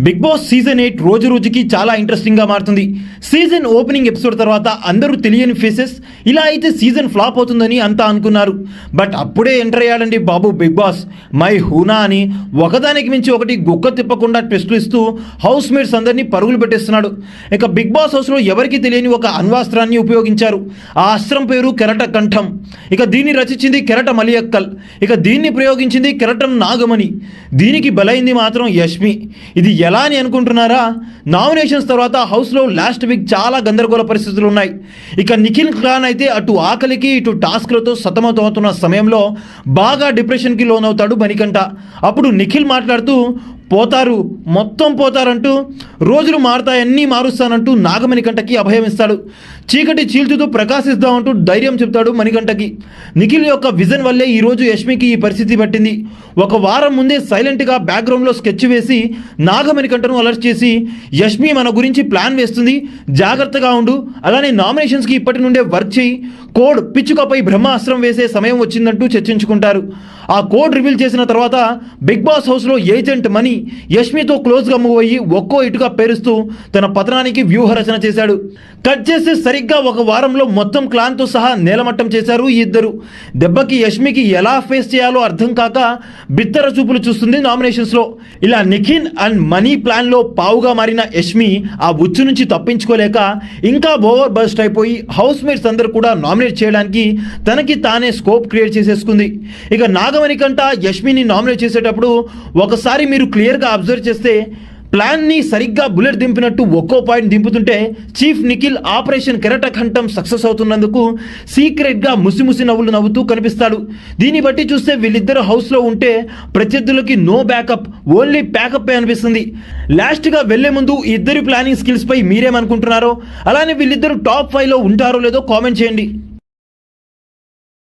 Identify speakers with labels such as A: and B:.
A: Big boss season eight రోజు రోజుకి చాలా ఇంట్రెస్టింగ్గా మారుతుంది. సీజన్ ఓపెనింగ్ ఎపిసోడ్ తర్వాత అందరూ తెలియని ఫేసెస్ ఇలా అయితే సీజన్ ఫ్లాప్ అవుతుందని అంతా అనుకున్నారు. బట్ అప్పుడే ఎంటర్ అయ్యాడండి బాబు బిగ్ బాస్. మై హూనా అని ఒకదానికి మించి ఒకటి గుక్క తిప్పకుండా టెస్టులు ఇస్తూ హౌస్ మేట్స్ అందరినీ పరుగులు పెట్టేస్తున్నాడు. ఇక బిగ్ బాస్ హౌస్లో ఎవరికి తెలియని ఒక అణ్వాస్త్రాన్ని ఉపయోగించారు. ఆ అస్త్రం పేరు కెరట కంఠం. ఇక దీన్ని రచించింది కెరట మలియక్కల్. ఇక దీన్ని ప్రయోగించింది కెరటం నాగమణి. దీనికి బలైంది మాత్రం యష్మి. ఇది ఎలా అని అనుకుంటున్నారా? నామినేషన్స్ తర్వాత హౌస్లో లాస్ట్ వీక్ చాలా గందరగోళ పరిస్థితులు ఉన్నాయి. ఇక నిఖిల్ ఖాన్ అయితే అటు ఆకలికి ఇటు టాస్క్లతో సతమతమవుతున్న సమయంలో బాగా డిప్రెషన్కి లోనవుతాడు మణికంఠ. అప్పుడు నిఖిల్ మాట్లాడుతూ పోతారు మొత్తం పోతారంటూ రోజులు మారుతాయన్నీ మారుస్తానంటూ నాగమణికంటకి అభయం ఇస్తాడు. చీకటి చీల్చుతూ ప్రకాశిస్తామంటూ ధైర్యం చెప్తాడు మణికంటకి నిఖిల్ యొక్క విజన్ వల్లే ఈరోజు యష్మికి ఈ పరిస్థితి పట్టింది. ఒక వారం ముందే సైలెంట్గా బ్యాక్గ్రౌండ్లో స్కెచ్ వేసి నాగమణికంఠను అలర్ట్ చేసి యష్మి మన గురించి ప్లాన్ వేస్తుంది జాగ్రత్తగా ఉండు అలానే నామినేషన్స్కి ఇప్పటి నుండే వర్క్ చేయి కోడ్ పిచ్చుకపై బ్రహ్మాస్త్రం వేసే సమయం వచ్చిందంటూ చర్చించుకుంటారు. ఆ కోడ్ రివీల్ చేసిన తర్వాత బిగ్ బాస్ హౌస్లో ఏజెంట్ మనీ యష్మితో క్లోజ్గా మూవ్ అయ్యి ఒక్కో ఇటుగా పేరుస్తూ తన పతనానికి వ్యూహ రచన చేశాడు. కట్ చేస్తే సరిగ్గా ఒక వారంలో మొత్తం క్లాన్తో సహా నేలమట్టం చేశారు ఈ ఇద్దరు. దెబ్బకి యష్మికి ఎలా ఫేస్ చేయాలో అర్థం కాక బిత్తర చూపులు చూస్తుంది నామినేషన్స్లో. ఇలా నిఖిన్ అండ్ మనీ ప్లాన్లో పావుగా మారిన యష్మి ఆ ఉచ్చు నుంచి తప్పించుకోలేక ఇంకా ఓవర్ బస్ట్ అయిపోయి హౌస్ మేట్స్ అందరూ కూడా నామినేట్ చేయడానికి తనకి తానే స్కోప్ క్రియేట్ చేసేసుకుంది. ఇక రాఘవని కంట యష్మిని నామినేట్ చేసేటప్పుడు ఒకసారి మీరు క్లియర్గా అబ్జర్వ్ చేస్తే ప్లాన్ని సరిగ్గా బుల్లెట్ దింపినట్టు ఒక్కో పాయింట్ దింపుతుంటే చీఫ్ నిఖిల్ ఆపరేషన్ కెరటఖంఠం సక్సెస్ అవుతున్నందుకు సీక్రెట్గా ముసిముసి నవ్వులు నవ్వుతూ కనిపిస్తాడు. దీన్ని బట్టి చూస్తే వీళ్ళిద్దరు హౌస్లో ఉంటే ప్రత్యర్థులకి నో బ్యాకప్ ఓన్లీ ప్యాకప్ అనిపిస్తుంది. లాస్ట్గా వెళ్ళే ముందు ఇద్దరి ప్లానింగ్ స్కిల్స్పై మీరేమనుకుంటున్నారో అలానే వీళ్ళిద్దరు టాప్ ఫైవ్లో ఉంటారో లేదో కామెంట్ చేయండి.